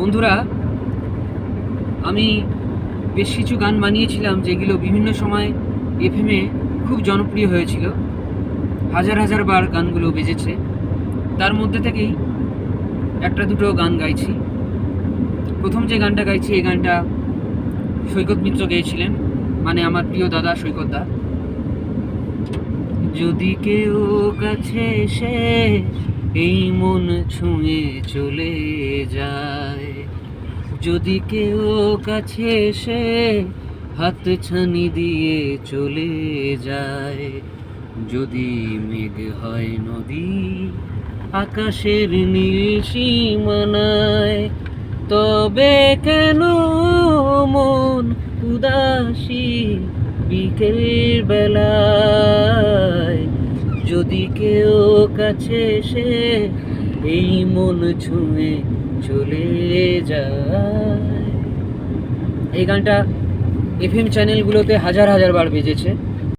বন্ধুরা, আমি বেশ কিছু গান বানিয়েছিলাম যেগুলো বিভিন্ন সময় এফএমে খুব জনপ্রিয় হয়েছিল। হাজার হাজার বার গানগুলো বেজেছে। তার মধ্যে থেকেই একটা দুটো গান গাইছি। প্রথম যে গানটা গাইছি, এই গানটা সৈকত মিত্র গেয়েছিলেন মানে আমার প্রিয় দাদা সৈকত দা। যদি কেউ কাছে এসে এই মন ছুঁয়ে চলে যায় যদি কেউ কাছে এসে হাত ছানি দিয়ে চলে যায়, যদি মেঘ হয় নদী আকাশের নীল সীমানায়, তবে কেন মন উদাসী বিকেল বেলায় যদি কেউ কাছে সে এই মন ছুঁয়ে চলে যায়। এই গানটা এফএম চ্যানেলগুলোতে হাজার হাজার বার বেজেছে।